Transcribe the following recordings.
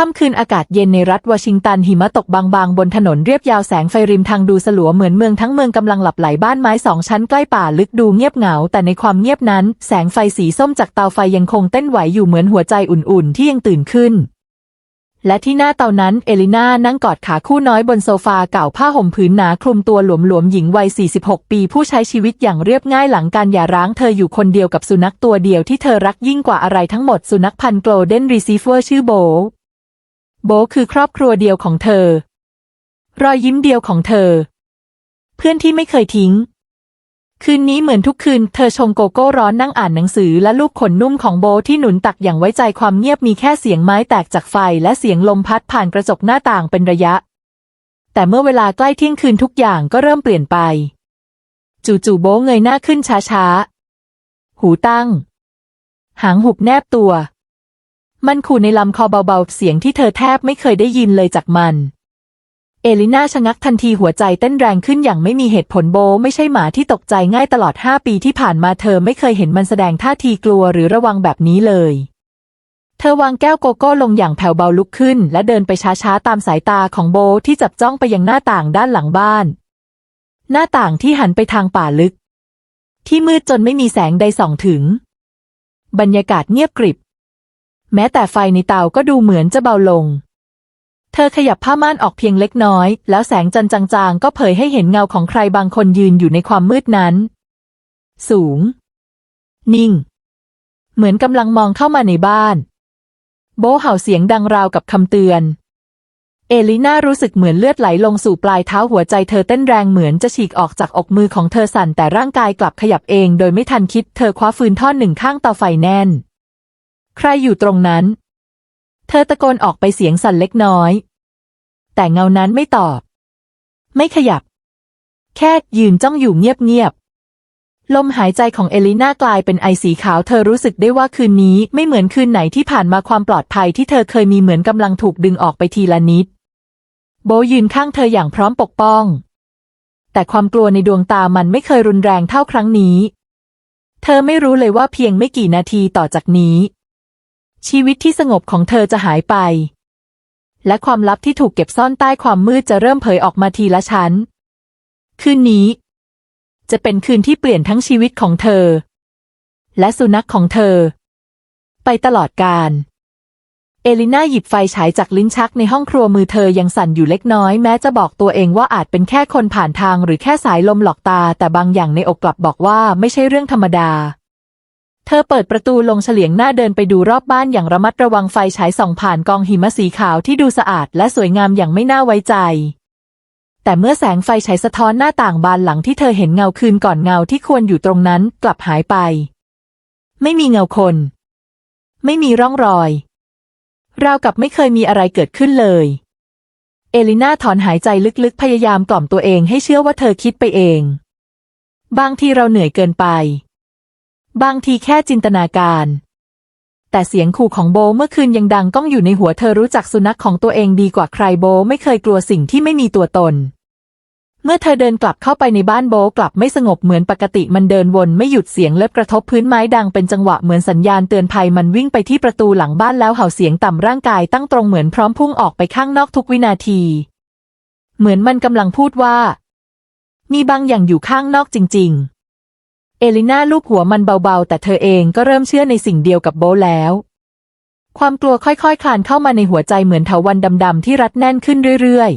ค่ำคืนอากาศเย็นในรัฐวอชิงตันหิมะตกบางๆ บนถนนเรียบยาวแสงไฟริมทางดูสลัวเหมือนเมืองทั้งเมืองกำลังหลับไหลบ้านไม้สองชั้นใกล้ป่าลึกดูเงียบเหงา แต่ในความเงียบนั้น แสงไฟสีส้มจากเตาไฟยังคงเต้นไหวอยู่เหมือนหัวใจอุ่นๆ ที่ยังตื่นขึ้น และที่หน้าเตานั้นเอลิน่านั่งกอดขาคู่น้อยบนโซฟาเก่าผ้าห่มผืนหนาคลุมตัวหลวมๆหญิงวัย 46 ปีผู้ใช้ชีวิตอย่างเรียบง่ายหลังการหย่าร้างเธออยู่คนเดียวกับสุนัขตัวเดียวที่เธอรักยิ่งกว่าอะไรทั้งหมดสุนัขพันธุ์โกลเด้นรีซีเฟอร์ชื่อโบ โบคือครอบครัวเดียวของเธอ รอยยิ้มเดียวของเธอ เพื่อนที่ไม่เคยทิ้ง คืนนี้เหมือนทุกคืน เธอชงโกโก้ร้อนนั่งอ่านหนังสือและลูกขนนุ่มของโบที่หนุนตักอย่างไว้ใจความเงียบมีแค่เสียงไม้แตกจากไฟและเสียงลมพัดผ่านกระจกหน้าต่างเป็นระยะ แต่เมื่อเวลาใกล้เที่ยงคืนทุกอย่างก็เริ่มเปลี่ยนไป จู่ๆโบเงยหน้าขึ้นช้าๆ หูตั้ง หางหุบแนบตัว มันขู่ในลำคอเบาๆ เสียงที่เธอแทบไม่เคยได้ยินเลยจากมัน เอลิน่าชะงักทันทีหัวใจเต้นแรงขึ้นอย่างไม่มีเหตุผลโบไม่ใช่หมาที่ตกใจง่ายตลอดห้าปีที่ผ่านมาเธอไม่เคยเห็นมันแสดงท่าทีกลัวหรือระวังแบบนี้เลย เธอวางแก้วโกโก้ลงอย่างแผ่วเบาลุกขึ้น และเดินไปช้าๆตามสายตาของโบที่จับจ้องไปยังหน้าต่างด้านหลังบ้าน หน้าต่างที่หันไปทางป่าลึก ที่มืดจนไม่มีแสงใดส่องถึง บรรยากาศเงียบกริบ แม้แต่ไฟในเตาก็ดูเหมือนจะเบาลง เธอขยับผ้าม่านออกเพียงเล็กน้อย แล้วแสงจันจางๆ ก็เผยให้เห็นเงาของใครบางคนยืนอยู่ในความมืดนั้น สูง นิ่ง เหมือนกำลังมองเข้ามาในบ้าน โบเห่าเสียงดังราวกับคำเตือน เอลิน่ารู้สึกเหมือนเลือดไหลลงสู่ปลายเท้าหัวใจเธอเต้นแรงเหมือนจะฉีกออกจากอกมือของเธอสั่นแต่ร่างกายกลับขยับเอง โดยไม่ทันคิดเธอคว้าฟืนท่อนหนึ่งข้างเตาไฟแน่น ใครอยู่ตรงนั้น เธอตะโกนออกไปเสียงสั่นเล็กน้อย แต่เงานั้นไม่ตอบ ไม่ขยับ แค่ยืนจ้องอยู่เงียบๆ ลมหายใจของเอลิน่ากลายเป็นไอสีขาวเธอรู้สึกได้ว่าคืนนี้ไม่เหมือนคืนไหนที่ผ่านมาความปลอดภัยที่เธอเคยมีเหมือนกำลังถูกดึงออกไปทีละนิด โบยืนข้างเธออย่างพร้อมปกป้อง แต่ความกลัวในดวงตามันไม่เคยรุนแรงเท่าครั้งนี้ เธอไม่รู้เลยว่าเพียงไม่กี่นาทีต่อจากนี้ ชีวิตที่สงบของเธอจะหายไป และความลับที่ถูกเก็บซ่อนใต้ความมืดจะเริ่มเผยออกมาทีละชั้น คืนนี้ จะเป็นคืนที่เปลี่ยนทั้งชีวิตของเธอ และสุนัขของเธอ ไปตลอดกาลเอลิน่าหยิบไฟฉายจากลิ้นชักในห้องครัวมือเธอยังสั่นอยู่เล็กน้อยแม้จะบอกตัวเองว่าอาจเป็นแค่คนผ่านทางหรือแค่สายลมหลอกตา แต่บางอย่างในอกกลับบอกว่าไม่ใช่เรื่องธรรมดา เธอเปิดประตูลงเฉลียงหน้าเดินไปดูรอบบ้านอย่างระมัดระวังไฟฉายส่องผ่านกองหิมะสีขาวที่ดูสะอาดและสวยงามอย่างไม่น่าไว้ใจ แต่เมื่อแสงไฟฉายสะท้อนหน้าต่างบานหลังที่เธอเห็นเงาคืนก่อนเงาที่ควรอยู่ตรงนั้นกลับหายไป ไม่มีเงาคน ไม่มีร่องรอย ราวกับไม่เคยมีอะไรเกิดขึ้นเลย เอลิน่าถอนหายใจลึกๆพยายามกล่อมตัวเองให้เชื่อว่าเธอคิดไปเอง บางทีเราเหนื่อยเกินไป บางทีแค่จินตนาการ แต่เสียงขู่ของโบเมื่อคืนยังดังก้องอยู่ในหัวเธอรู้จักสุนัขของตัวเองดีกว่าใครโบไม่เคยกลัวสิ่งที่ไม่มีตัวตน เมื่อเธอเดินกลับเข้าไปในบ้านโบกลับไม่สงบเหมือนปกติมันเดินวนไม่หยุดเสียงเล็บกระทบพื้นไม้ดังเป็นจังหวะเหมือนสัญญาณเตือนภัยมันวิ่งไปที่ประตูหลังบ้านแล้วเห่าเสียงต่ำร่างกายตั้งตรงเหมือนพร้อมพุ่งออกไปข้างนอกทุกวินาที เหมือนมันกำลังพูดว่า มีบางอย่างอยู่ข้างนอกจริง ๆ เอลิน่าลูบหัวมันเบาๆ แต่เธอเองก็เริ่มเชื่อในสิ่งเดียวกับโบแล้ว ความกลัวค่อยๆคลานเข้ามาในหัวใจเหมือนเถาวันดำๆที่รัดแน่นขึ้นเรื่อย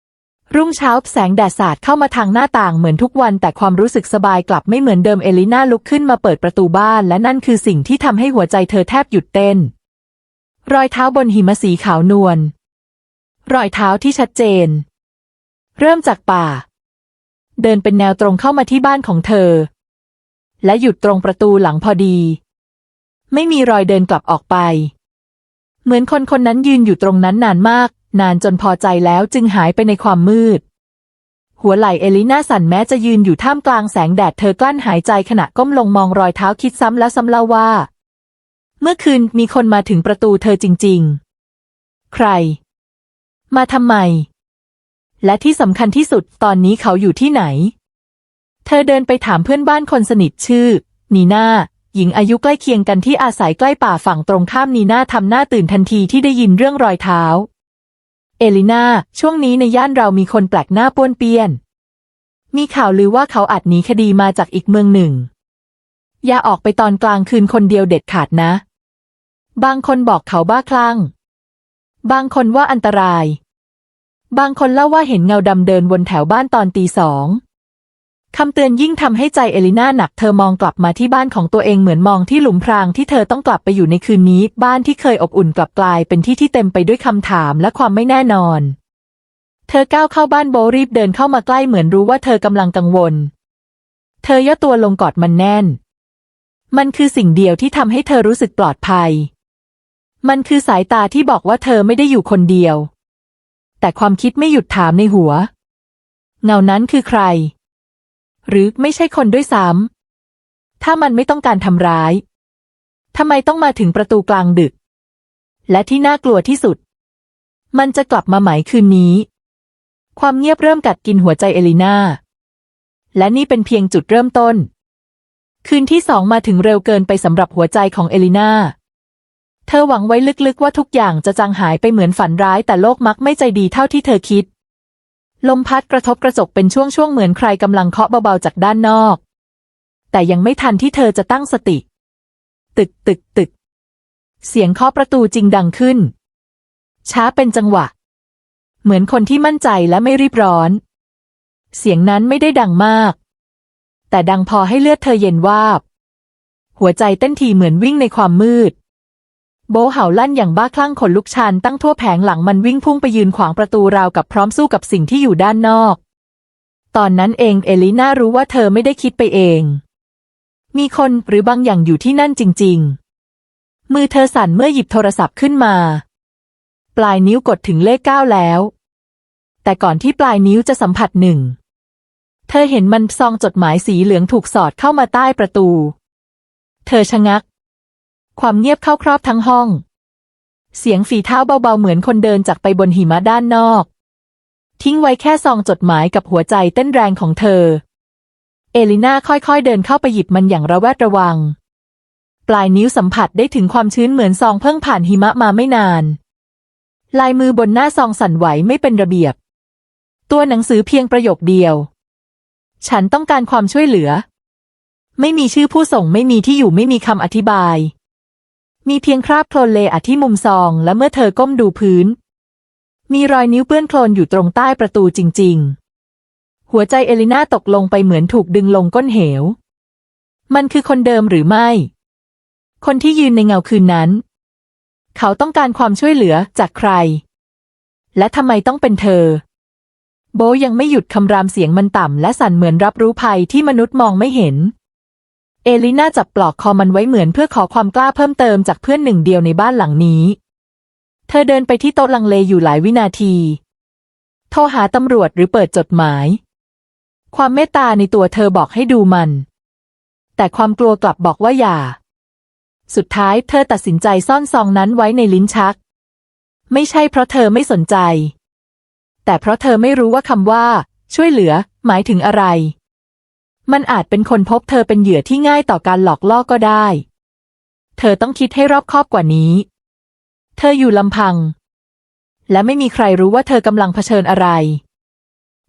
ๆ รุ่งเช้าแสงแดดสาดเข้ามาทางหน้าต่างเหมือนทุกวัน แต่ความรู้สึกสบายกลับไม่เหมือนเดิมเอลิน่าลุกขึ้นมาเปิดประตูบ้าน และนั่นคือสิ่งที่ทำให้หัวใจเธอแทบหยุดเต้น รอยเท้าบนหิมะสีขาวนวล รอยเท้าที่ชัดเจน เริ่มจากป่า เดินเป็นแนวตรงเข้ามาที่บ้านของเธอ และหยุดตรงประตูหลังพอดี ไม่มีรอยเดินกลับออกไป เหมือนคนคนนั้นยืนอยู่ตรงนั้นนานมาก นานจนพอใจแล้วจึงหายไปในความมืด หัวไหล่เอลิน่าสั่นแม้จะยืนอยู่ท่ามกลางแสงแดดเธอกลั้นหายใจขณะก้มลงมองรอยเท้าคิดซ้ำแล้วซ้ำเล่าว่า เมื่อคืนมีคนมาถึงประตูเธอจริง ๆ ใคร มาทำไม และที่สำคัญที่สุดตอนนี้เขาอยู่ที่ไหน เธอเดินไปถามเพื่อนบ้านคนสนิทชื่อ นีนาหญิงอายุใกล้เคียงกันที่อาศัยใกล้ป่าฝั่งตรงข้ามนีนาทำหน้าตื่นทันทีที่ได้ยินเรื่องรอยเท้า เอลินาช่วงนี้ในย่านเรามีคนแปลกหน้าป้วนเปี้ยน มีข่าวลือว่าเขาอาจหนีคดีมาจากอีกเมืองหนึ่ง อย่าออกไปตอนกลางคืนคนเดียวเด็ดขาดนะ บางคนบอกเขาบ้าคลั่ง บางคนว่าอันตราย บางคนเล่าว่าเห็นเงาดำเดินวนแถวบ้านตอนตีสอง คำเตือนยิ่งทำให้ใจเอลิน่าหนักเธอมองกลับมาที่บ้านของตัวเองเหมือนมองที่หลุมพรางที่เธอต้องกลับไปอยู่ในคืนนี้ บ้านที่เคยอบอุ่นกลับกลายเป็นที่ที่เต็มไปด้วยคำถามและความไม่แน่นอน เธอก้าวเข้าบ้านโบรีบเดินเข้ามาใกล้เหมือนรู้ว่าเธอกำลังกังวล เธอย่อตัวลงกอดมันแน่น มันคือสิ่งเดียวที่ทำให้เธอรู้สึกปลอดภัย มันคือสายตาที่บอกว่าเธอไม่ได้อยู่คนเดียว แต่ความคิดไม่หยุดถามในหัว เงานั้นคือใคร หรือไม่ใช่คนด้วยซ้ำถ้ามันไม่ต้องการทำร้ายทำไมต้องมาถึงประตูกลางดึก และที่น่ากลัวที่สุด มันจะกลับมาไหมคืนนี้ ความเงียบเริ่มกัดกินหัวใจเอลิน่า และนี่เป็นเพียงจุดเริ่มต้น คืนที่สองมาถึงเร็วเกินไปสำหรับหัวใจของเอลิน่า เธอหวังไว้ลึกๆว่าทุกอย่างจะจางหายไปเหมือนฝันร้ายแต่โลกมักไม่ใจดีเท่าที่เธอคิด ลมพัดกระทบกระจกเป็นช่วงๆเหมือนใครกำลังเคาะเบาๆจากด้านนอก แต่ยังไม่ทันที่เธอจะตั้งสติ ตึกตึกตึก เสียงเคาะประตูจริงดังขึ้น ช้าเป็นจังหวะ เหมือนคนที่มั่นใจและไม่รีบร้อน เสียงนั้นไม่ได้ดังมาก แต่ดังพอให้เลือดเธอเย็นวาบ หัวใจเต้นทีเหมือนวิ่งในความมืด โบเห่าลั่นอย่างบ้าคลั่งขนลุกชันตั้งทั่วแผงหลังมันวิ่งพุ่งไปยืนขวางประตูราวกับพร้อมสู้กับสิ่งที่อยู่ด้านนอก ตอนนั้นเองเอลิน่ารู้ว่าเธอไม่ได้คิดไปเอง มีคนหรือบางอย่างอยู่ที่นั่นจริง ๆ มือเธอสั่นเมื่อหยิบโทรศัพท์ขึ้นมา ปลายนิ้วกดถึงเลขเก้าแล้ว แต่ก่อนที่ปลายนิ้วจะสัมผัสหนึ่งเธอเห็นมันซองจดหมายสีเหลืองถูกสอดเข้ามาใต้ประตู เธอชะงัก ความเงียบเข้าครอบทั้งห้อง เสียงฝีเท้าเบาๆเหมือนคนเดินจากไปบนหิมะด้านนอก ทิ้งไว้แค่ซองจดหมายกับหัวใจเต้นแรงของเธอ เอลิน่าค่อยๆเดินเข้าไปหยิบมันอย่างระแวดระวัง ปลายนิ้วสัมผัสได้ถึงความชื้นเหมือนซองเพิ่งผ่านหิมะมาไม่นาน ลายมือบนหน้าซองสั่นไหวไม่เป็นระเบียบ ตัวหนังสือเพียงประโยคเดียว ฉันต้องการความช่วยเหลือ ไม่มีชื่อผู้ส่งไม่มีที่อยู่ไม่มีคำอธิบาย มีเพียงคราบโคลนเลอะที่มุมซองและเมื่อเธอก้มดูพื้น มีรอยนิ้วเปื้อนโคลนอยู่ตรงใต้ประตูจริง ๆ หัวใจเอลิน่าตกลงไปเหมือนถูกดึงลงก้นเหว มันคือคนเดิมหรือไม่ คนที่ยืนในเงาคืนนั้น เขาต้องการความช่วยเหลือจากใคร และทำไมต้องเป็นเธอ โบยังไม่หยุดคำรามเสียงมันต่ำและสั่นเหมือนรับรู้ภัยที่มนุษย์มองไม่เห็น เอลิน่าจับปลอกคอมันไว้เหมือนเพื่อขอความกล้าเพิ่มเติมจากเพื่อนหนึ่งเดียวในบ้านหลังนี้ เธอเดินไปที่โต๊ะลังเลอยู่หลายวินาที โทรหาตำรวจหรือเปิดจดหมาย ความเมตตาในตัวเธอบอกให้ดูมัน แต่ความกลัวกลับบอกว่าอย่า สุดท้ายเธอตัดสินใจซ่อนซองนั้นไว้ในลิ้นชัก ไม่ใช่เพราะเธอไม่สนใจ แต่เพราะเธอไม่รู้ว่าคำว่า ช่วยเหลือ หมายถึงอะไร มันอาจเป็นคนพบเธอเป็นเหยื่อที่ง่ายต่อการหลอกล่อก็ได้ เธอต้องคิดให้รอบคอบกว่านี้ เธออยู่ลำพัง และไม่มีใครรู้ว่าเธอกำลังเผชิญอะไร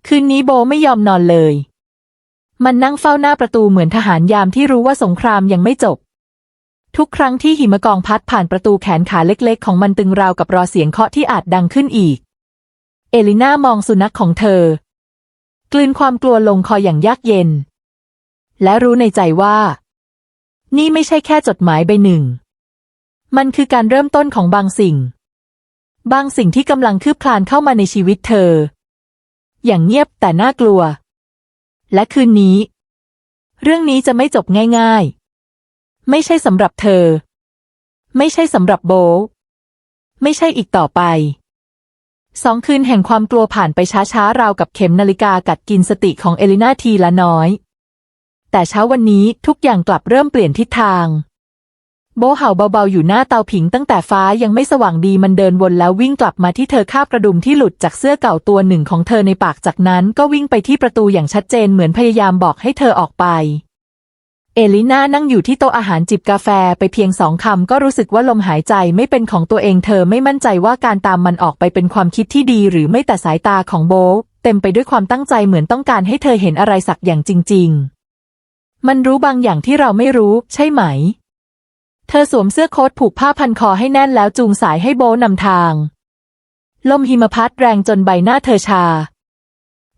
คืนนี้โบไม่ยอมนอนเลย มันนั่งเฝ้าหน้าประตูเหมือนทหารยามที่รู้ว่าสงครามยังไม่จบ ทุกครั้งที่หิมะกองพัดผ่านประตูแขนขาเล็กๆ ของมันตึงราวกับรอเสียงเคาะที่อาจดังขึ้นอีก เอลิน่ามองสุนัขของเธอ กลืนความกลัวลงคออย่างยากเย็น และรู้ในใจว่า นี่ไม่ใช่แค่จดหมายใบหนึ่ง มันคือการเริ่มต้นของบางสิ่ง บางสิ่งที่กำลังคืบคลานเข้ามาในชีวิตเธอ อย่างเงียบแต่น่ากลัว และคืนนี้ เรื่องนี้จะไม่จบง่าย ๆ ไม่ใช่สำหรับเธอ ไม่ใช่สำหรับโบ ไม่ใช่อีกต่อไปสองคืนแห่งความกลัวผ่านไปช้าๆ ราวกับเข็มนาฬิกากัดกินสติของเอลิน่าทีละน้อย แต่เช้าวันนี้ทุกอย่างกลับเริ่มเปลี่ยนทิศทาง โบเห่าเบาๆอยู่หน้าเตาผิงตั้งแต่ฟ้ายังไม่สว่างดีมันเดินวนแล้ววิ่งกลับมาที่เธอคาบกระดุมที่หลุดจากเสื้อเก่าตัวหนึ่งของเธอในปากจากนั้นก็วิ่งไปที่ประตูอย่างชัดเจนเหมือนพยายามบอกให้เธอออกไป เอลิน่านั่งอยู่ที่โต๊ะอาหารจิบกาแฟไปเพียงสองคำก็รู้สึกว่าลมหายใจไม่เป็นของตัวเองเธอไม่มั่นใจว่าการตามมันออกไปเป็นความคิดที่ดีหรือไม่แต่สายตาของโบเต็มไปด้วยความตั้งใจเหมือนต้องการให้เธอเห็นอะไรสักอย่างจริง ๆ มันรู้บางอย่างที่เราไม่รู้ ใช่ไหม เธอสวมเสื้อโค้ทผูกผ้าพันคอให้แน่นแล้วจูงสายให้โบนำทาง ลมหิมพัดแรงจนใบหน้าเธอชา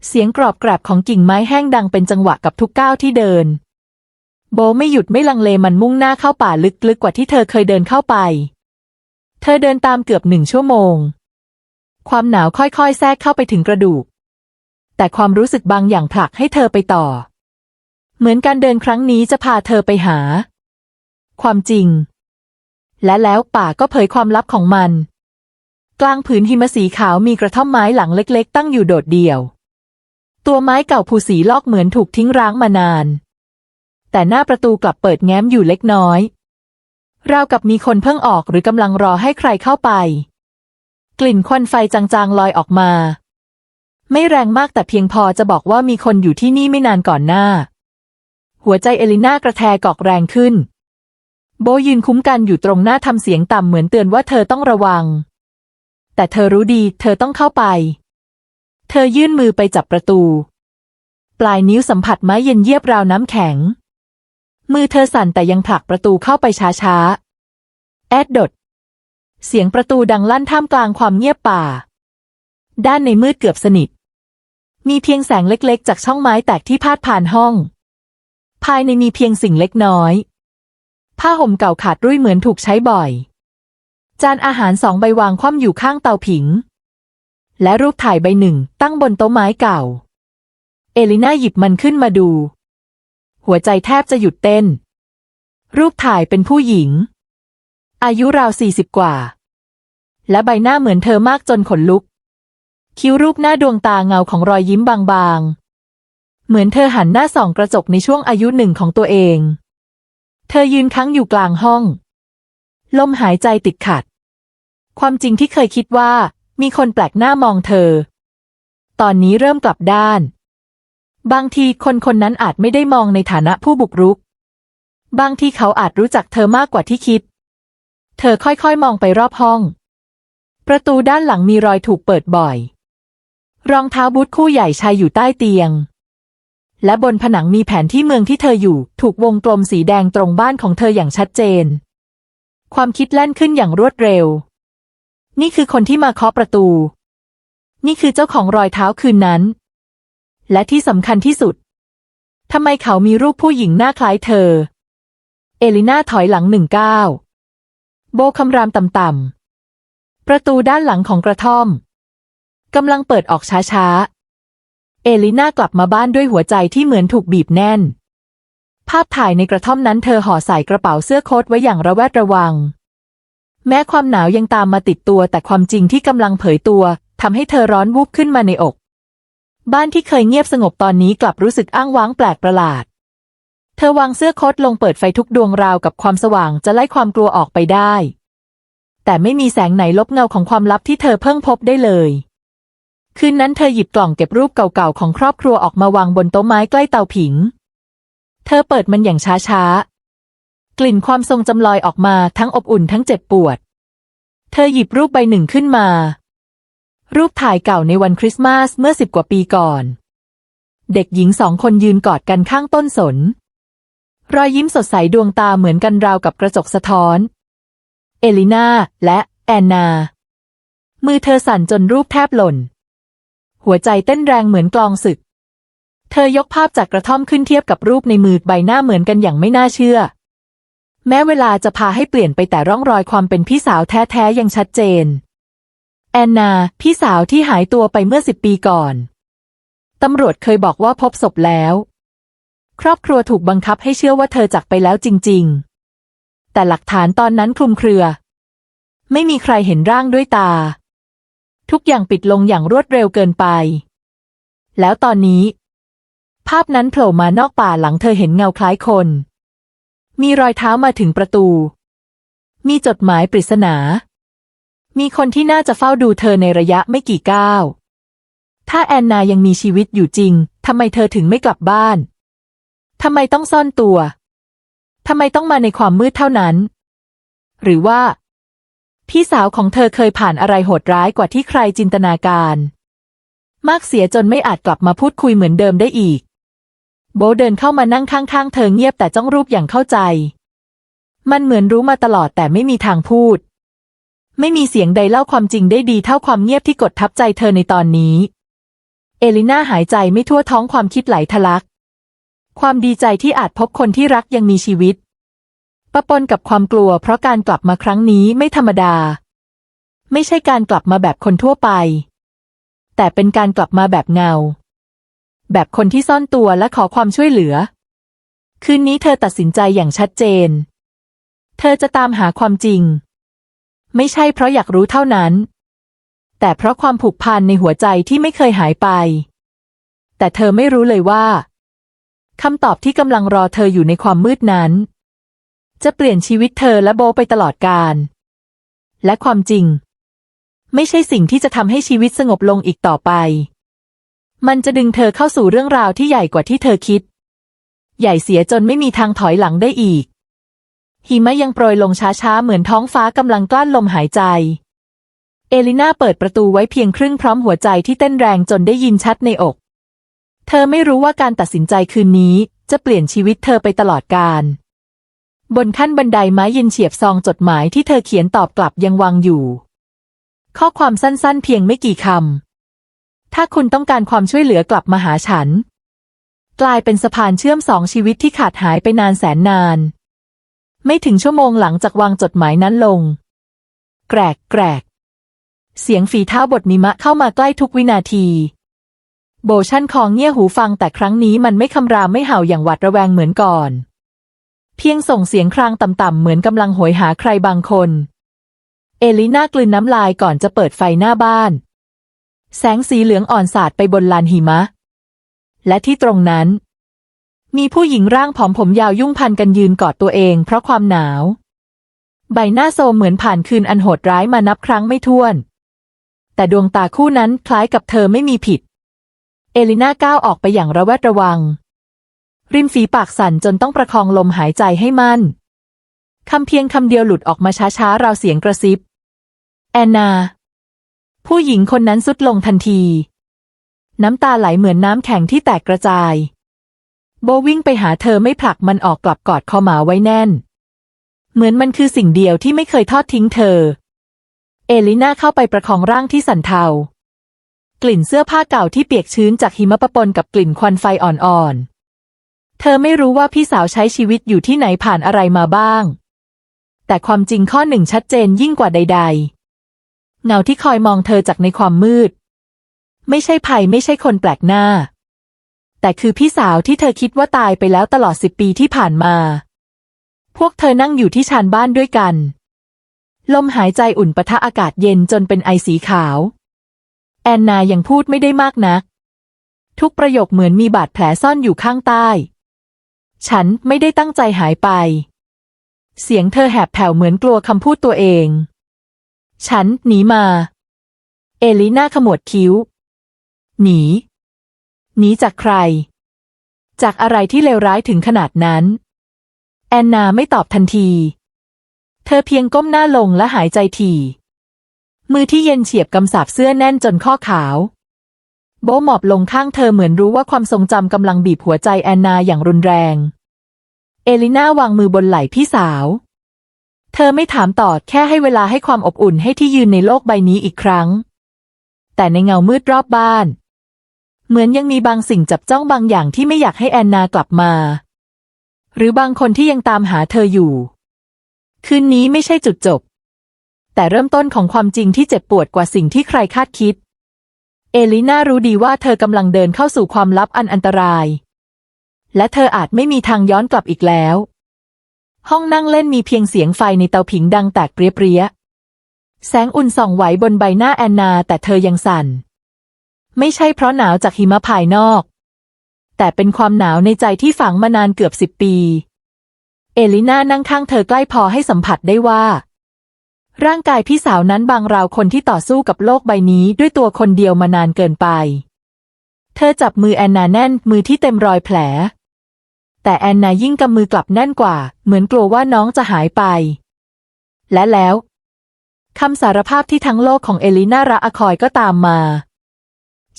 เสียงกรอบแกรบของกิ่งไม้แห้งดังเป็นจังหวะกับทุกก้าวที่เดิน โบไม่หยุดไม่ลังเลมันมุ่งหน้าเข้าป่าลึกๆกว่าที่เธอเคยเดินเข้าไป เธอเดินตามเกือบหนึ่งชั่วโมง ความหนาวค่อยๆ แทรกเข้าไปถึงกระดูก แต่ความรู้สึกบางอย่างผลักให้เธอไปต่อ เหมือนการเดินครั้งนี้จะพาเธอไปหา ความจริง และแล้วป่าก็เผยความลับของมัน กลางผืนหิมะสีขาวมีกระท่อมไม้หลังเล็ก ๆ ตั้งอยู่โดดเดี่ยว ตัวไม้เก่าผูสีลอกเหมือนถูกทิ้งร้างมานาน แต่หน้าประตูกลับเปิดแง้มอยู่เล็กน้อยราวกับมีคนเพิ่งออกหรือกำลังรอให้ใครเข้าไป กลิ่นควันไฟจางๆลอยออกมา ไม่แรงมากแต่เพียงพอจะบอกว่ามีคนอยู่ที่นี่ไม่นานก่อนหน้า หัวใจเอลิน่ากระแทกกอกแรงขึ้น โบยืนคุ้มกันอยู่ตรงหน้าทำเสียงต่ำเหมือนเตือนว่าเธอต้องระวัง แต่เธอรู้ดี เธอต้องเข้าไป เธอยื่นมือไปจับประตู ปลายนิ้วสัมผัสไม้เย็นเยียบราวน้ำแข็ง มือเธอสั่นแต่ยังผลักประตูเข้าไปช้าๆ แอดดด เสียงประตูดังลั่นท่ามกลางความเงียบป่า ด้านในมืดเกือบสนิท มีเพียงแสงเล็กๆ จากช่องไม้แตกที่พาดผ่านห้อง ภายในมีเพียงสิ่งเล็กน้อย ผ้าห่มเก่าขาดรุ่ยเหมือนถูกใช้บ่อย จานอาหารสองใบวางคว่ำอยู่ข้างเตาผิง และรูปถ่ายใบหนึ่งตั้งบนโต๊ะไม้เก่า เอลิน่าหยิบมันขึ้นมาดู หัวใจแทบจะหยุดเต้น รูปถ่ายเป็นผู้หญิง อายุราวสี่สิบกว่า และใบหน้าเหมือนเธอมากจนขนลุก คิ้วรูปหน้าดวงตาเงาของรอยยิ้มบางๆ เหมือนเธอหันหน้าส่องกระจกในช่วงอายุหนึ่งของตัวเอง เธอยืนค้างอยู่กลางห้อง ลมหายใจติดขัด ความจริงที่เคยคิดว่า มีคนแปลกหน้ามองเธอ ตอนนี้เริ่มกลับด้าน บางทีคนคนนั้นอาจไม่ได้มองในฐานะผู้บุกรุก บางทีเขาอาจรู้จักเธอมากกว่าที่คิด เธอค่อยๆมองไปรอบห้อง ประตูด้านหลังมีรอยถูกเปิดบ่อย รองเท้าบูทคู่ใหญ่ชายอยู่ใต้เตียง และบนผนังมีแผนที่เมืองที่เธออยู่ ถูกวงกลมสีแดงตรงบ้านของเธออย่างชัดเจน ความคิดแล่นขึ้นอย่างรวดเร็ว นี่คือคนที่มาเคาะประตู นี่คือเจ้าของรอยเท้าคืนนั้น และที่สำคัญที่สุดทำไมเขามีรูปผู้หญิงหน้าคล้ายเธอ เอลิน่าถอยหลังหนึ่งก้าวโบคำรามต่ำๆประตูด้านหลังของกระท่อมกำลังเปิดออกช้าๆ เอลิน่ากลับมาบ้านด้วยหัวใจที่เหมือนถูกบีบแน่น ภาพถ่ายในกระท่อมนั้นเธอห่อใส่กระเป๋าเสื้อโค้ทไว้อย่างระแวดระวัง แม้ความหนาวยังตามมาติดตัวแต่ความจริงที่กำลังเผยตัวทำให้เธอร้อนวูบขึ้นมาในอก บ้านที่เคยเงียบสงบตอนนี้กลับรู้สึกอ้างว้างแปลกประหลาด เธอวางเสื้อโค้ทลงเปิดไฟทุกดวงราวกับความสว่างจะไล่ความกลัวออกไปได้ แต่ไม่มีแสงไหนลบเงาของความลับที่เธอเพิ่งพบได้เลย คืนนั้นเธอหยิบกล่องเก็บรูปเก่าๆของครอบครัวออกมาวางบนโต๊ะไม้ใกล้เตาผิง เธอเปิดมันอย่างช้าๆ กลิ่นความทรงจำลอยออกมาทั้งอบอุ่นทั้งเจ็บปวด เธอหยิบรูปใบหนึ่งขึ้นมา รูปถ่ายเก่าในวันคริสต์มาสเมื่อสิบกว่าปีก่อน เด็กหญิงสองคนยืนกอดกันข้างต้นสน รอยยิ้มสดใสดวงตาเหมือนกันราวกับกระจกสะท้อน เอลิน่าและแอนนา มือเธอสั่นจนรูปแทบหล่น หัวใจเต้นแรงเหมือนกลองศึก เธอยกภาพจากกระท่อมขึ้นเทียบกับรูปในมือใบหน้าเหมือนกันอย่างไม่น่าเชื่อ แม้เวลาจะพาให้เปลี่ยนไปแต่ร่องรอยความเป็นพี่สาวแท้ๆยังชัดเจน แอนนา พี่สาวที่หายตัวไปเมื่อสิบปีก่อนตำรวจเคยบอกว่าพบศพแล้ว ครอบครัวถูกบังคับให้เชื่อว่าเธอจากไปแล้วจริง ๆ แต่หลักฐานตอนนั้นคลุมเครือ ไม่มีใครเห็นร่างด้วยตา ทุกอย่างปิดลงอย่างรวดเร็วเกินไป แล้วตอนนี้ ภาพนั้นโผล่มานอกป่าหลังเธอเห็นเงาคล้ายคน มีรอยเท้ามาถึงประตู มีจดหมายปริศนา มีคนที่น่าจะเฝ้าดูเธอในระยะไม่กี่ก้าวถ้าแอนนายังมีชีวิตอยู่จริง ทำไมเธอถึงไม่กลับบ้าน ทำไมต้องซ่อนตัว ทำไมต้องมาในความมืดเท่านั้น หรือว่า พี่สาวของเธอเคยผ่านอะไรโหดร้ายกว่าที่ใครจินตนาการ มากเสียจนไม่อาจกลับมาพูดคุยเหมือนเดิมได้อีก โบเดินเข้ามานั่งข้างๆ เธอเงียบแต่จ้องรูปอย่างเข้าใจ มันเหมือนรู้มาตลอดแต่ไม่มีทางพูด ไม่มีเสียงใดเล่าความจริงได้ดีเท่าความเงียบที่กดทับใจเธอในตอนนี้ เอลิน่าหายใจไม่ทั่วท้องความคิดไหลทะลัก ความดีใจที่อาจพบคนที่รักยังมีชีวิต ปะปนกับความกลัวเพราะการกลับมาครั้งนี้ไม่ธรรมดา ไม่ใช่การกลับมาแบบคนทั่วไป แต่เป็นการกลับมาแบบเงา แบบคนที่ซ่อนตัวและขอความช่วยเหลือ คืนนี้เธอตัดสินใจอย่างชัดเจน เธอจะตามหาความจริง ไม่ใช่เพราะอยากรู้เท่านั้น แต่เพราะความผูกพันในหัวใจที่ไม่เคยหายไป แต่เธอไม่รู้เลยว่าคำตอบที่กำลังรอเธออยู่ในความมืดนั้น จะเปลี่ยนชีวิตเธอและโบไปตลอดกาลและความจริง ไม่ใช่สิ่งที่จะทำให้ชีวิตสงบลงอีกต่อไป มันจะดึงเธอเข้าสู่เรื่องราวที่ใหญ่กว่าที่เธอคิด ใหญ่เสียจนไม่มีทางถอยหลังได้อีก หิมะยังโปรยลงช้าๆ เหมือนท้องฟ้ากำลังกลั้นลมหายใจ เอลิน่าเปิดประตูไว้เพียงครึ่งพร้อมหัวใจที่เต้นแรงจนได้ยินชัดในอก เธอไม่รู้ว่าการตัดสินใจคืนนี้จะเปลี่ยนชีวิตเธอไปตลอดกาล บนขั้นบันไดไม้เย็นเฉียบซองจดหมายที่เธอเขียนตอบกลับยังวางอยู่ ข้อความสั้นๆ เพียงไม่กี่คำ ถ้าคุณต้องการความช่วยเหลือกลับมาหาฉัน กลายเป็นสะพานเชื่อมสองชีวิตที่ขาดหายไปนานแสนนาน ไม่ถึงชั่วโมงหลังจากวางจดหมายนั้นลง แกรกแกรกเสียงฝีเท้าบทนิมะเข้ามาใกล้ทุกวินาที โบชั่นคองเงี่ยหูฟังแต่ครั้งนี้มันไม่คำรามไม่เห่าอย่างหวาดระแวงเหมือนก่อน เพียงส่งเสียงครางต่ำๆเหมือนกำลังโหยหาใครบางคน เอลิน่ากลืนน้ำลายก่อนจะเปิดไฟหน้าบ้าน แสงสีเหลืองอ่อนสาดไปบนลานหิมะ และที่ตรงนั้น มีผู้หญิงร่างผอมผมยาวยุ่งพันกันยืนกอดตัวเองเพราะความหนาว ใบหน้าโซมเหมือนผ่านคืนอันโหดร้ายมานับครั้งไม่ถ้วน แต่ดวงตาคู่นั้นคล้ายกับเธอไม่มีผิด เอลิน่าก้าวออกไปอย่างระแวดระวัง ริมฝีปากสั่นจนต้องประคองลมหายใจให้มั่นคำเพียงคำเดียวหลุดออกมาช้าๆราวเสียงกระซิบ แอนนา ผู้หญิงคนนั้นสุดลงทันที น้ำตาไหลเหมือนน้ำแข็งที่แตกกระจาย โบวิ่งไปหาเธอไม่ผลักมันออกกลับกอดคอหมาไว้แน่น เหมือนมันคือสิ่งเดียวที่ไม่เคยทอดทิ้งเธอ เอลิน่าเข้าไปประคองร่างที่สั่นเทากลิ่นเสื้อผ้าเก่าที่เปียกชื้นจากหิมะปะปนกับกลิ่นควันไฟอ่อนๆ เธอไม่รู้ว่าพี่สาวใช้ชีวิตอยู่ที่ไหนผ่านอะไรมาบ้าง แต่ความจริงข้อหนึ่งชัดเจนยิ่งกว่าใด ๆ เงาที่คอยมองเธอจากในความมืด ไม่ใช่ภัยไม่ใช่คนแปลกหน้า แต่คือพี่สาวที่เธอคิดว่าตายไปแล้วตลอดสิบปีที่ผ่านมา พวกเธอนั่งอยู่ที่ชานบ้านด้วยกัน ลมหายใจอุ่นปะทะอากาศเย็นจนเป็นไอสีขาว แอนนายังพูดไม่ได้มากนัก ทุกประโยคเหมือนมีบาดแผลซ่อนอยู่ข้างใต้ ฉันไม่ได้ตั้งใจหายไป เสียงเธอแหบแผ่วเหมือนกลัวคำพูดตัวเอง ฉันหนีมา เอลิน่าขมวดคิ้ว หนี หนีจากใคร จากอะไรที่เลวร้ายถึงขนาดนั้น แอนนาไม่ตอบทันที เธอเพียงก้มหน้าลงและหายใจถี่ มือที่เย็นเฉียบกำสาบเสื้อแน่นจนข้อขาวโบหมอบลงข้างเธอเหมือนรู้ว่าความทรงจำกำลังบีบหัวใจแอนนาอย่างรุนแรง เอลิน่าวางมือบนไหล่พี่สาว เธอไม่ถามต่อแค่ให้เวลาให้ความอบอุ่นให้ที่ยืนในโลกใบนี้อีกครั้ง แต่ในเงามืดรอบบ้าน เหมือนยังมีบางสิ่งจับจ้องบางอย่างที่ไม่อยากให้แอนนากลับมา หรือบางคนที่ยังตามหาเธออยู่ คืนนี้ไม่ใช่จุดจบ แต่เริ่มต้นของความจริงที่เจ็บปวดกว่าสิ่งที่ใครคาดคิด เอลิน่ารู้ดีว่าเธอกำลังเดินเข้าสู่ความลับอันอันตราย และเธออาจไม่มีทางย้อนกลับอีกแล้ว ห้องนั่งเล่นมีเพียงเสียงไฟในเตาผิงดังแตกเปรี้ยๆแสงอุ่นส่องไหวบนใบหน้าแอนนา แต่เธอยังสั่น ไม่ใช่เพราะหนาวจากหิมะภายนอก แต่เป็นความหนาวในใจที่ฝังมานานเกือบสิบปี เอลิน่านั่งข้างเธอใกล้พอให้สัมผัสได้ว่า ร่างกายพี่สาวนั้นบางราวคนที่ต่อสู้กับโลกใบนี้ด้วยตัวคนเดียวมานานเกินไป เธอจับมือแอนนาแน่นมือที่เต็มรอยแผล แต่แอนนายิ่งกำมือกลับแน่นกว่า เหมือนกลัวว่าน้องจะหายไป และแล้วคำสารภาพที่ทั้งโลกของเอลิน่าระอคอยก็ตามมา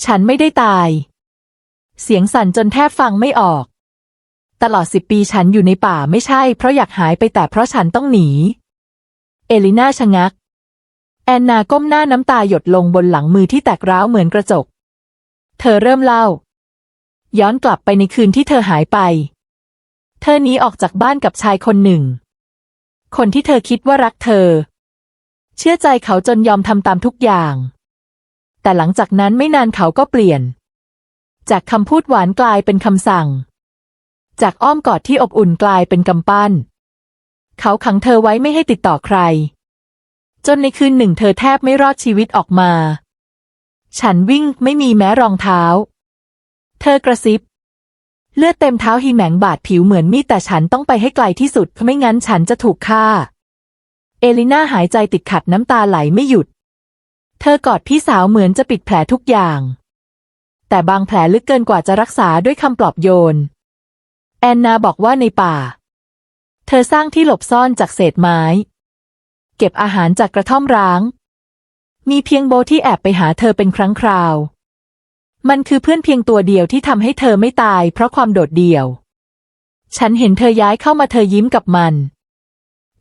ฉันไม่ได้ตาย เสียงสั่นจนแทบฟังไม่ออก ตลอดสิบปีฉันอยู่ในป่าไม่ใช่เพราะอยากหายไปแต่เพราะฉันต้องหนี เอลิน่าชะงัก แอนนาก้มหน้าน้ำตาหยดลงบนหลังมือที่แตกร้าวเหมือนกระจก เธอเริ่มเล่า ย้อนกลับไปในคืนที่เธอหายไป ธอหนีออกจากบ้านกับชายคนหนึ่ง คนที่เธอคิดว่ารักเธอ เชื่อใจเขาจนยอมทำตามทุกอย่าง แต่หลังจากนั้นไม่นานเขาก็เปลี่ยน จากคำพูดหวานกลายเป็นคำสั่ง จากอ้อมกอดที่อบอุ่นกลายเป็นกำปั้น เขาขังเธอไว้ไม่ให้ติดต่อใคร จนในคืนหนึ่งเธอแทบไม่รอดชีวิตออกมา ฉันวิ่งไม่มีแม้รองเท้า เธอกระซิบ เลือดเต็มเท้าฮีแหมงบาดผิวเหมือนมีดแต่ฉันต้องไปให้ไกลที่สุด ไม่งั้นฉันจะถูกฆ่า เอลิน่าหายใจติดขัดน้ำตาไหลไม่หยุด เธอกอดพี่สาวเหมือนจะปิดแผลทุกอย่าง แต่บางแผลลึกเกินกว่าจะรักษาด้วยคำปลอบโยน แอนนาบอกว่าในป่า เธอสร้างที่หลบซ่อนจากเศษไม้ เก็บอาหารจากกระท่อมร้าง มีเพียงโบที่แอบไปหาเธอเป็นครั้งคราว มันคือเพื่อนเพียงตัวเดียวที่ทำให้เธอไม่ตายเพราะความโดดเดี่ยว ฉันเห็นเธอย้ายเข้ามาเธอยิ้มกับมัน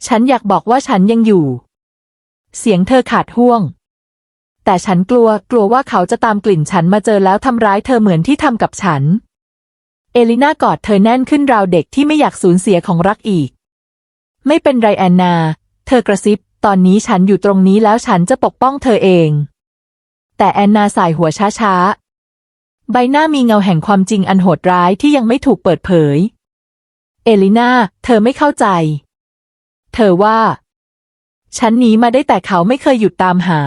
ฉันอยากบอกว่าฉันยังอยู่ เสียงเธอขาดห่วง แต่ฉันกลัวกลัวว่าเขาจะตามกลิ่นฉันมาเจอแล้วทำร้ายเธอเหมือนที่ทำกับฉัน เอลิน่ากอดเธอแน่นขึ้นราวเด็กที่ไม่อยากสูญเสียของรักอีก ไม่เป็นไรแอนนา เธอกระซิบ ตอนนี้ฉันอยู่ตรงนี้แล้วฉันจะปกป้องเธอเอง แต่แอนนาสายหัวช้าๆ ใบหน้ามีเงาแห่งความจริงอันโหดร้ายที่ยังไม่ถูกเปิดเผย เอลิน่า เธอไม่เข้าใจ เธอว่า ฉันหนีมาได้แต่เขาไม่เคยหยุดตามหา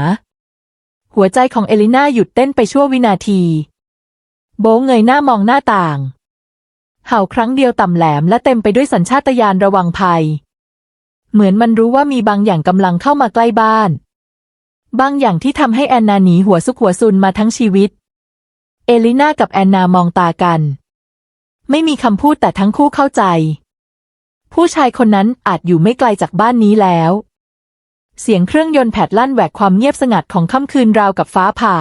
หัวใจของเอลิน่าหยุดเต้นไปชั่ววินาที โบเงยหน้ามองหน้าต่าง เห่าครั้งเดียวต่ำแหลมและเต็มไปด้วยสัญชาตญาณระวังภัย เหมือนมันรู้ว่ามีบางอย่างกำลังเข้ามาใกล้บ้าน บางอย่างที่ทำให้แอนนาหนีหัวซุกหัวซุนมาทั้งชีวิต เอลิน่ากับแอนนามองตากัน ไม่มีคำพูดแต่ทั้งคู่เข้าใจ ผู้ชายคนนั้นอาจอยู่ไม่ไกลจากบ้านนี้แล้ว เสียงเครื่องยนต์แผดลั่นแหวกความเงียบสงัดของค่ำคืนราวกับฟ้าผ่า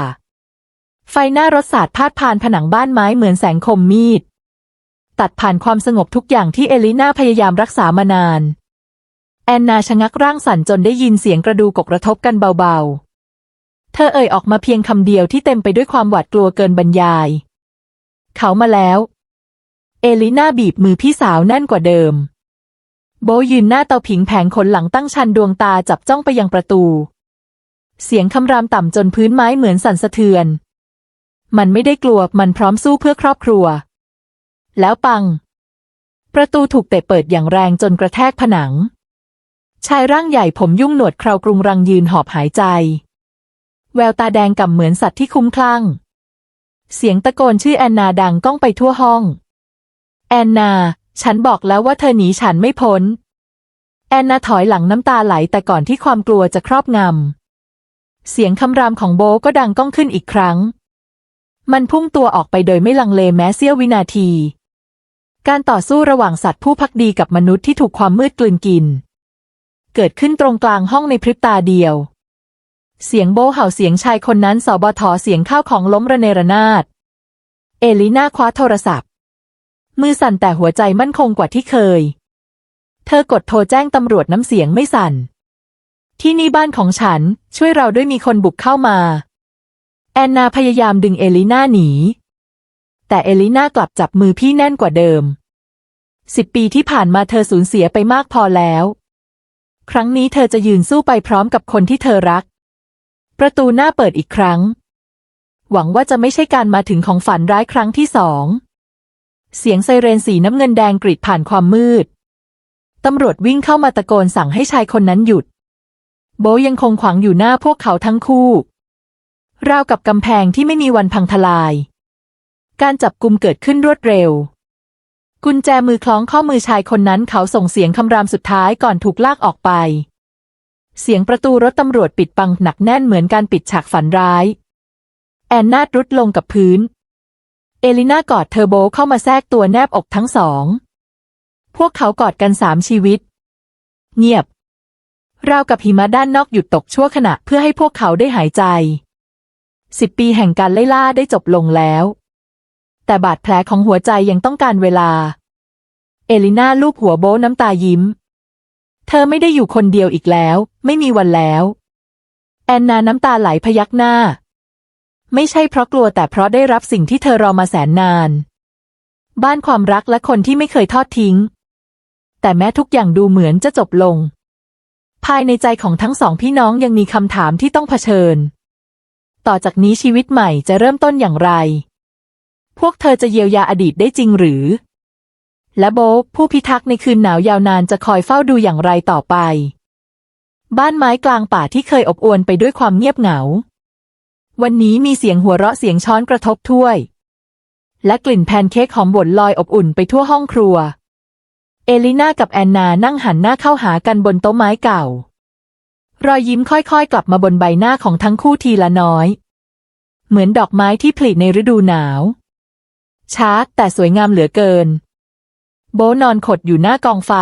ไฟหน้ารถสาดพาดผ่านผนังบ้านไม้เหมือนแสงคมมีด ตัดผ่านความสงบทุกอย่างที่เอลิน่าพยายามรักษามานาน แอนนาชะงักร่างสั่นจนได้ยินเสียงกระดูกกระทบกันเบาๆ ธอเอ่ยออกมาเพียงคำเดียวที่เต็มไปด้วยความหวาดกลัวเกินบรรยาย เขามาแล้ว เอลิน่าบีบมือพี่สาวแน่นกว่าเดิม โบยืนหน้าเตาผิงแผงขนหลังตั้งชันดวงตาจับจ้องไปยังประตู เสียงคำรามต่ำจนพื้นไม้เหมือนสั่นสะเทือน มันไม่ได้กลัวมันพร้อมสู้เพื่อครอบครัว แล้วปัง ประตูถูกเตะเปิดอย่างแรงจนกระแทกผนัง ชายร่างใหญ่ผมยุ่งหนวดเครากรุงรังยืนหอบหายใจ แววตาแดงก่ำเหมือนสัตว์ที่คุ้มคลั่ง เสียงตะโกนชื่อแอนนาดังก้องไปทั่วห้อง แอนนา ฉันบอกแล้วว่าเธอหนีฉันไม่พ้น แอนนาถอยหลังน้ำตาไหลแต่ก่อนที่ความกลัวจะครอบงำ เสียงคำรามของโบก็ดังก้องขึ้นอีกครั้ง มันพุ่งตัวออกไปโดยไม่ลังเลแม้เสี้ยววินาที การต่อสู้ระหว่างสัตว์ผู้พักดีกับมนุษย์ที่ถูกความมืดกลืนกิน เกิดขึ้นตรงกลางห้องในพริบตาเดียว เสียงโบเห่าเสียงชายคนนั้นสอบทอเสียงข้าวของล้มระเนระนาด เอลิน่าคว้าโทรศัพท์ มือสั่นแต่หัวใจมั่นคงกว่าที่เคย เธอกดโทรแจ้งตำรวจน้ำเสียงไม่สั่น ที่นี่บ้านของฉันช่วยเราด้วยมีคนบุกเข้ามา แอนนาพยายามดึงเอลิน่าหนี แต่เอลิน่ากลับจับมือพี่แน่นกว่าเดิมสิบปีที่ผ่านมาเธอสูญเสียไปมากพอแล้ว ครั้งนี้เธอจะยืนสู้ไปพร้อมกับคนที่เธอรัก ประตูหน้าเปิดอีกครั้ง หวังว่าจะไม่ใช่การมาถึงของฝันร้ายครั้งที่สอง เสียงไซเรนสีน้ำเงินแดงกรีดผ่านความมืด ตำรวจวิ่งเข้ามาตะโกนสั่งให้ชายคนนั้นหยุด โบยังคงขวางอยู่หน้าพวกเขาทั้งคู่ ราวกับกำแพงที่ไม่มีวันพังทลาย การจับกุมเกิดขึ้นรวดเร็ว กุญแจมือคล้องข้อมือชายคนนั้นเขาส่งเสียงคำรามสุดท้ายก่อนถูกลากออกไป เสียงประตูรถตำรวจปิดบังหนักแน่นเหมือนการปิดฉากฝันร้าย แอนนาดรุดลงกับพื้น เอลิน่ากอดเทอร์โบเข้ามาแทรกตัวแนบอกทั้งสอง พวกเขากอดกันสามชีวิต เงียบ ราวกับหิมะด้านนอกหยุดตกชั่วขณะเพื่อให้พวกเขาได้หายใจสิบปีแห่งการไล่ล่าได้จบลงแล้ว แต่บาดแผลของหัวใจยังต้องการเวลา เอลิน่าลูบหัวโบน้ำตายิ้ม เธอไม่ได้อยู่คนเดียวอีกแล้ว ไม่มีวันแล้ว แอนนาน้ำตาไหลพยักหน้า ไม่ใช่เพราะกลัวแต่เพราะได้รับสิ่งที่เธอรอมาแสนนาน บ้านความรักและคนที่ไม่เคยทอดทิ้ง แต่แม้ทุกอย่างดูเหมือนจะจบลง ภายในใจของทั้งสองพี่น้องยังมีคำถามที่ต้องเผชิญ ต่อจากนี้ชีวิตใหม่จะเริ่มต้นอย่างไร พวกเธอจะเยียวยาอดีตได้จริงหรือ และโบผู้พิทักษ์ในคืนหนาวยาวนานจะคอยเฝ้าดูอย่างไรต่อไป บ้านไม้กลางป่าที่เคยอบอวลไปด้วยความเงียบเหงา วันนี้มีเสียงหัวเราะเสียงช้อนกระทบถ้วย และกลิ่นแพนเค้กหอมบดลอยอบอุ่นไปทั่วห้องครัว เอลิน่ากับแอนนานั่งหันหน้าเข้าหากันบนโต๊ะไม้เก่า รอยยิ้มค่อยๆ กลับมาบนใบหน้าของทั้งคู่ทีละน้อย เหมือนดอกไม้ที่ผลิในฤดูหนาวช้าแต่สวยงามเหลือเกิน โบนอนขดอยู่หน้ากองไฟ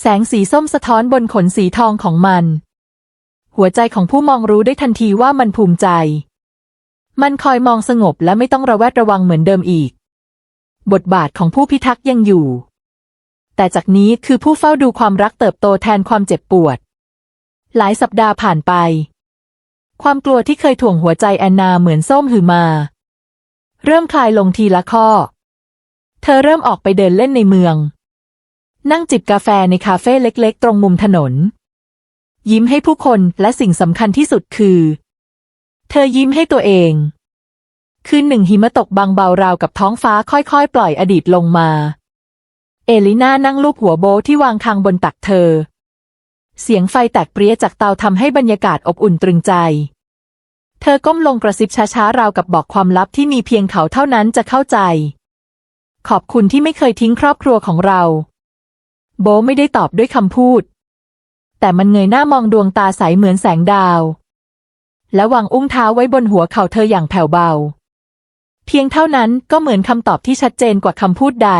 แสงสีส้มสะท้อนบนขนสีทองของมัน หัวใจของผู้มองรู้ได้ทันทีว่ามันภูมิใจ มันคอยมองสงบและไม่ต้องระแวดระวังเหมือนเดิมอีก บทบาทของผู้พิทักษ์ยังอยู่ แต่จากนี้คือผู้เฝ้าดูความรักเติบโตแทนความเจ็บปวด หลายสัปดาห์ผ่านไป ความกลัวที่เคยถ่วงหัวใจแอนนาเหมือนส้มหือมา เริ่มคลายลงทีละข้อ เธอเริ่มออกไปเดินเล่นในเมือง นั่งจิบกาแฟในคาเฟ่เล็กๆ ตรงมุมถนน ยิ้มให้ผู้คนและสิ่งสำคัญที่สุดคือ เธอยิ้มให้ตัวเอง คืนหนึ่งหิมะตกบางเบาราวกับท้องฟ้าค่อยๆ ปล่อยอดีตลงมา เอลิน่านั่งลูบหัวโบทที่วางคางบนตักเธอ เสียงไฟแตกเปรี้ยจากเตาทำให้บรรยากาศอบอุ่นตรึงใจเธอก้มลงกระซิบช้าๆ ราวกับบอกความลับที่มีเพียงเขาเท่านั้นจะเข้าใจ ขอบคุณที่ไม่เคยทิ้งครอบครัวของเรา โบไม่ได้ตอบด้วยคำพูด แต่มันเงยหน้ามองดวงตาใสเหมือนแสงดาว และวางอุ้งเท้าไว้บนหัวเข่าเธออย่างแผ่วเบา เพียงเท่านั้นก็เหมือนคำตอบที่ชัดเจนกว่าคำพูดใด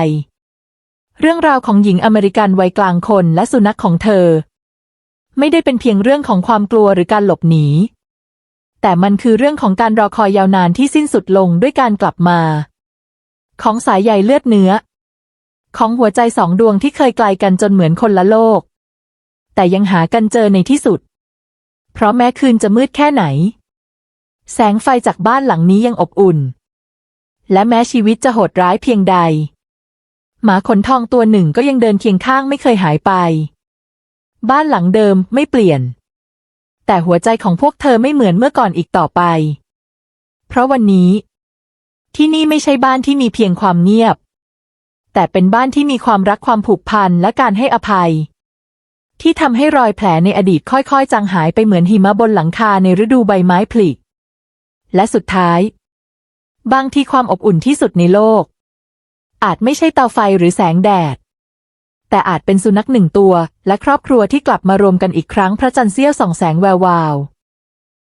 เรื่องราวของหญิงอเมริกันวัยกลางคนและสุนัขของเธอ ไม่ได้เป็นเพียงเรื่องของความกลัวหรือการหลบหนี แต่มันคือเรื่องของการรอคอยยาวนานที่สิ้นสุดลงด้วยการกลับมา ของสายใยเลือดเนื้อ ของหัวใจสองดวงที่เคยไกลกันจนเหมือนคนละโลก แต่ยังหากันเจอในที่สุด เพราะแม้คืนจะมืดแค่ไหน แสงไฟจากบ้านหลังนี้ยังอบอุ่น และแม้ชีวิตจะโหดร้ายเพียงใด หมาขนทองตัวหนึ่งก็ยังเดินเคียงข้างไม่เคยหายไป บ้านหลังเดิมไม่เปลี่ยน แต่หัวใจของพวกเธอไม่เหมือนเมื่อก่อนอีกต่อไป เพราะวันนี้ ที่นี่ไม่ใช่บ้านที่มีเพียงความเงียบ แต่เป็นบ้านที่มีความรักความผูกพันและการให้อภัย ที่ทำให้รอยแผลในอดีตค่อยๆ จางหายไปเหมือนหิมะบนหลังคาในฤดูใบไม้ผลิและสุดท้าย บางทีความอบอุ่นที่สุดในโลก อาจไม่ใช่เตาไฟหรือแสงแดด แต่อาจเป็นสุนัขหนึ่งตัว และครอบครัวที่กลับมารวมกันอีกครั้งพระจันทร์เสี้ยวส่องแสงแวววาว